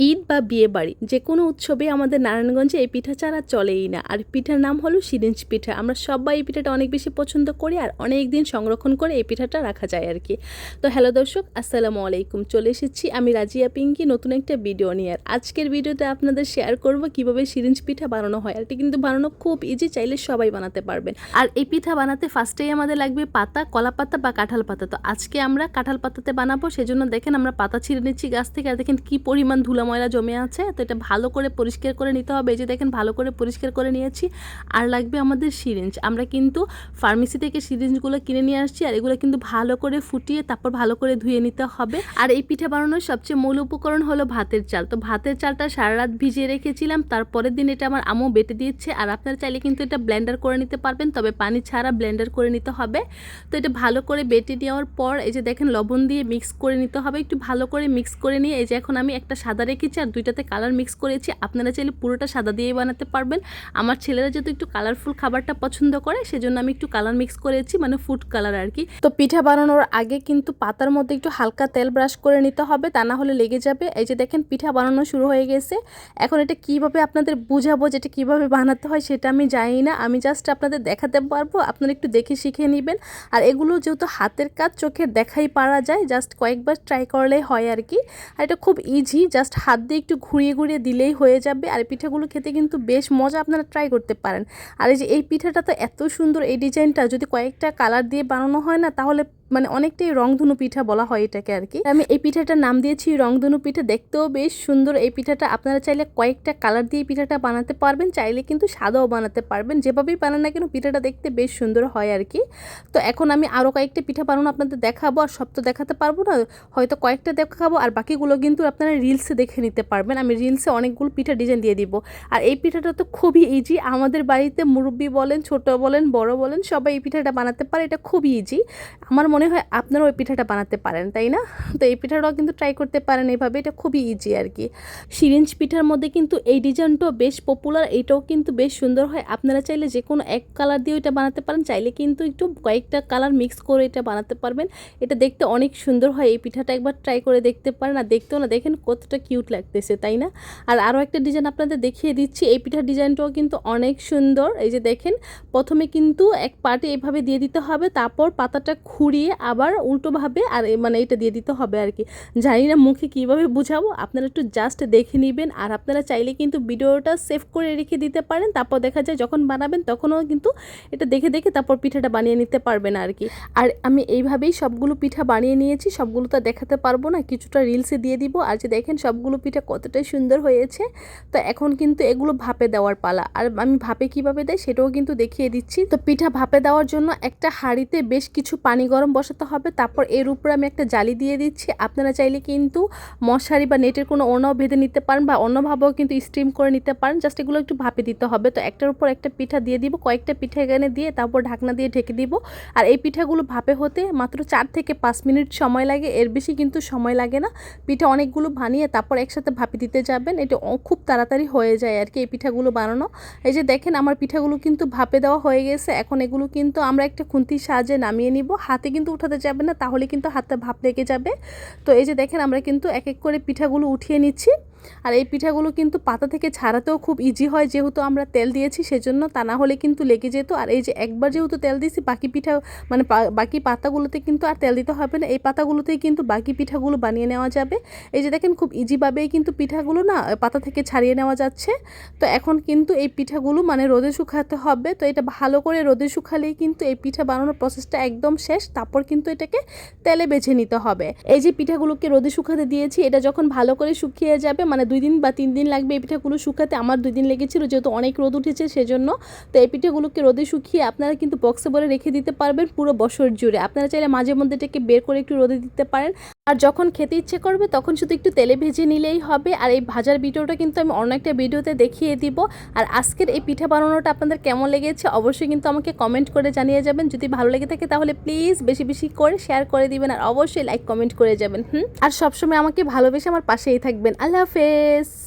ঈদ বা বিয়ে বাড়ি, যে কোনো উৎসবে আমাদের নারায়ণগঞ্জে এই পিঠা ছাড়া চলেই না। আর পিঠার নাম হলো সিরিঞ্জ পিঠা। আমরা সবাই এই পিঠাটা অনেক বেশি পছন্দ করি আর অনেক দিন সংরক্ষণ করে এই পিঠাটা রাখা যায় আর কি। তো হ্যালো দর্শক, আসসালামু আলাইকুম। চলে এসেছি আমি রাজিয়া পিঙ্কি, নতুন একটা ভিডিও নিয়ে। আর আজকের ভিডিওতে আপনাদের শেয়ার করব কীভাবে সিরিঞ্জ পিঠা বানানো হয়। আর কিন্তু বানানো খুব ইজি চাইলে সবাই বানাতে পারবেন। আর এই পিঠা বানাতে ফার্স্টেই আমাদের লাগবে পাতা, কলা পাতা বা কাঁঠাল পাতা। তো আজকে আমরা কাঁঠাল পাতাতে বানাবো, সেজন্য দেখেন আমরা পাতা ছিঁড়ে নিচ্ছি গাছ থেকে। আর দেখেন কী পরিমাণ ধুলা ময়লা জমে আছে, তো এটা ভালো করে পরিষ্কার করে নিতে হবে। এই যে দেখেন, ভালো করে পরিষ্কার করে নিয়েছি। আর লাগবে আমাদের সিরিঞ্জ আমরা কিন্তু ফার্মেসি থেকে সিরিঞ্জগুলো কিনে নিয়ে আসছি আর এগুলো কিন্তু ভালো করে ফুটিয়ে তারপর ভালো করে ধুয়ে নিতে হবে। আর এই পিঠা বানানোর সবচেয়ে মূল উপকরণ হলো ভাতের চাল। তো ভাতের চালটা সারা রাত ভিজিয়ে রেখেছিলাম, তারপরের দিন এটা আমার আমও বেটে দিয়েছে। আর আপনারা চাইলে কিন্তু এটা ব্লেন্ডার করে নিতে পারবেন, তবে পানি ছাড়া ব্লেন্ডার করে নিতে হবে। তো এটা ভালো করে বেটে নেওয়ার পর এই যে দেখেন, লবণ দিয়ে মিক্স করে নিতে হবে। একটু ভালো করে মিক্স করে নিয়ে এই যে এখন আমি একটা সাদা রেখেছি আর দুইটাতে কালার মিক্স করেছি। আপনারা চাইলে পুরোটা সাদা দিয়েই বানাতে পারবেন। আমার ছেলেরা যেহেতু একটু কালারফুল খাবারটা পছন্দ করে, সেজন্য আমি একটু কালার মিক্স করেছি মানে ফুড কালার আর কি। তো পিঠা বানানোর আগে কিন্তু পাতার মধ্যে একটু হালকা তেল ব্রাশ করে নিতে হবে, তা না হলে লেগে যাবে। এই যে দেখেন, পিঠা বানানো শুরু হয়ে গেছে। এখন এটা কীভাবে আপনাদের বুঝাবো যেটা কীভাবে বানাতে হয় সেটা আমি জানি না। আমি জাস্ট আপনাদের দেখাতে পারব, আপনারা একটু দেখে শিখে নেবেন। আর এগুলো যেহেতু হাতের কাজ চোখের দেখাই পারা যায় জাস্ট কয়েকবার ট্রাই করলেই হয় আর কি। আর এটা খুব ইজি জাস্ট হাত দিয়ে একটু ঘুরিয়ে ঘুরিয়ে দিলেই হয়ে যাবে। আর পিঠাগুলো খেতে কিন্তু বেশ মজা আপনারা ট্রাই করতে পারেন। আর এই যে এই পিঠাটা তো এত সুন্দর, এই ডিজাইনটা যদি কয়েকটা কালার দিয়ে বানানো হয় না, তাহলে মানে অনেকটাই রংধনু পিঠা বলা হয় এটাকে আর কি। আমি এই পিঠাটার নাম দিয়েছি রংধনু পিঠা। দেখতেও বেশ সুন্দর এই পিঠাটা। আপনারা চাইলে কয়েকটা কালার দিয়ে পিঠাটা বানাতে পারবেন, চাইলে কিন্তু সাদাও বানাতে পারবেন। যেভাবেই বানান না কেন, পিঠাটা দেখতে বেশ সুন্দর হয় আর কি। তো এখন আমি আরও কয়েকটা পিঠা বানানো আপনাদের দেখাবো আর সব তো দেখাতে পারব না, হয়তো কয়েকটা দেখাবো আর বাকিগুলো কিন্তু আপনারা রিলসে দেখে নিতে পারবেন। আমি রিলসে অনেকগুলো পিঠা ডিজাইন দিয়ে দিব। আর এই পিঠাটা তো খুবই ইজি আমাদের বাড়িতে মুরব্বী বলেন, ছোট বলেন, বড় বলেন, সবাই এই পিঠাটা বানাতে পারে। এটা খুবই ইজি আমার মনে হয় আপনারা ওই পিঠাটা বানাতে পারেন, তাই না? তো এই পিঠাটাও কিন্তু ট্রাই করতে পারেন এইভাবে এটা খুবই ইজি আর কি সিরিঞ্জ পিঠার মধ্যে কিন্তু এই ডিজাইনটাও বেশ পপুলার এইটাও কিন্তু বেশ সুন্দর হয়। আপনারা চাইলে যে কোনো এক কালার দিয়ে এটা বানাতে পারেন, চাইলে কিন্তু একটু কয়েকটা কালার মিক্স করে এটা বানাতে পারবেন। এটা দেখতে অনেক সুন্দর হয়, এই পিঠাটা একবার ট্রাই করে দেখতে পারেন। আর দেখতেও না, দেখেন কতটা কিউট লাগতেছে, তাই না? আর আরও একটা ডিজাইন আপনাদের দেখিয়ে দিচ্ছি, এই পিঠার ডিজাইনটাও কিন্তু অনেক সুন্দর। এই যে দেখেন, প্রথমে কিন্তু এক পার্টে এভাবে দিয়ে দিতে হবে, তারপর পাতাটা খুঁড়িয়ে আবার উল্টোভাবে আর মানে এটা দিয়ে দিতে হবে আর কি। জানি না মুখে কীভাবে বুঝাবো, আপনারা একটু জাস্ট দেখে নেবেন। আর আপনারা চাইলে কিন্তু ভিডিওটা সেভ করে রেখে দিতে পারেন, তারপর দেখা যায় যখন বানাবেন তখনও কিন্তু এটা দেখে দেখে তারপর পিঠাটা বানিয়ে নিতে পারবেন আর কি। আর আমি এইভাবেই সবগুলো পিঠা বানিয়ে নিয়েছি, সবগুলো তো দেখাতে পারব না, কিছুটা রিলসে দিয়ে দিব। আর যে দেখেন সবগুলো পিঠা কতটাই সুন্দর হয়েছে, তো এখন কিন্তু এগুলো ভাপে দেওয়ার পালা। আর আমি ভাপে কীভাবে দেয় সেটাও কিন্তু দেখিয়ে দিচ্ছি। তো পিঠা ভাপে দেওয়ার জন্য একটা হাঁড়িতে বেশ কিছু পানি গরম বসাতে হবে, তারপর এর উপরে আমি একটা জালি দিয়ে দিচ্ছি। আপনারা চাইলে কিন্তু মশারি বা নেটের কোনো অন্যও বেঁধে নিতে পারেন বা অন্যভাবেও কিন্তু স্টিম করে নিতে পারেন। জাস্ট এগুলো একটু ভাপে দিতে হবে। তো একটার উপর একটা পিঠা দিয়ে দিব, কয়েকটা পিঠা এখানে দিয়ে তারপর ঢাকনা দিয়ে ঢেকে দিব। আর এই পিঠাগুলো ভাপে হতে মাত্র চার থেকে পাঁচ মিনিট সময় লাগে। এর বেশি কিন্তু সময় লাগে না। পিঠা অনেকগুলো বানিয়ে তারপর একসাথে ভাপে দিতে যাবেন। এটা খুব তাড়াতাড়ি হয়ে যায় আর কি এই পিঠাগুলো বানানো। এই যে দেখেন আমার পিঠাগুলো কিন্তু ভাপে দেওয়া হয়ে গেছে। এখন এগুলো কিন্তু আমরা একটা খুন্তির সাহায্যে নামিয়ে নিব। হাতে কিন্তু উঠাতে যাবে না, তাহলে কিন্তু হাতে ভাপ লেগে যাবে। তো এই যে দেখেন, আমরা কিন্তু এক এক করে পিঠাগুলো উঠিয়ে নিচ্ছি। আর এই পিঠাগুলো কিন্তু পাতা থেকে ছাড়াতেও খুব ইজি হয়, যেহেতু আমরা তেল দিয়েছি সেজন্য তা না হলে কিন্তু লেগে যেত। আর এই যে একবার যেহেতু তেল দিয়েছি, বাকি পিঠা মানে বাকি পাতাগুলোতে কিন্তু আর তেল দিতে হবে না। এই পাতাগুলোতেই কিন্তু বাকি পিঠাগুলো বানিয়ে নেওয়া যাবে। এই যে দেখেন খুব ইজিভাবেই কিন্তু পিঠাগুলো না পাতা থেকে ছাড়িয়ে নেওয়া যাচ্ছে। তো এখন কিন্তু এই পিঠাগুলো মানে রোদে শুকাতে হবে। তো এটা ভালো করে রোদে শুকালেই কিন্তু এই পিঠা বানানোর প্রসেসটা একদম শেষ। তারপর কিন্তু এটাকে তেলে বেছে নিতে হবে। এই যে পিঠাগুলোকে রোদে শুকাতে দিয়েছি, এটা যখন ভালো করে শুকিয়ে যাবে মানে দুই দিন বা তিন দিন লাগবে এই পিঠাগুলো শুকাতে। আমার দুই দিন লেগেছিল, যেহেতু অনেক রোদ উঠেছে সেজন্য। তো এই পিঠাগুলোকে রোদে শুকিয়ে আপনারা কিন্তু বক্সে ভরে রেখে দিতে পারবেন পুরো বছর জুড়ে। আপনারা চাইলে মাঝে মধ্যে এটাকে বের করে একটু রোদে দিতে পারেন। আর যখন খেতে ইচ্ছে করবে তখন শুধু একটু তেলে ভেজে নিলেই হবে। আর এই ভাজার ভিডিওটা কিন্তু আমি অন্য একটা ভিডিওতে দেখিয়ে দিব। আর আজকের এই পিঠা বানানোটা আপনাদের কেমন লেগেছে অবশ্যই কিন্তু আমাকে কমেন্ট করে জানিয়ে যাবেন। যদি ভালো লেগে থাকে তাহলে প্লিজ বেশি বেশি করে শেয়ার করে দিবেন। আর অবশ্যই লাইক কমেন্ট করে যাবেন, হুম? আর সবসময় আমাকে ভালোবেসে আমার পাশেই থাকবেন। আল্লাহ হাফেজ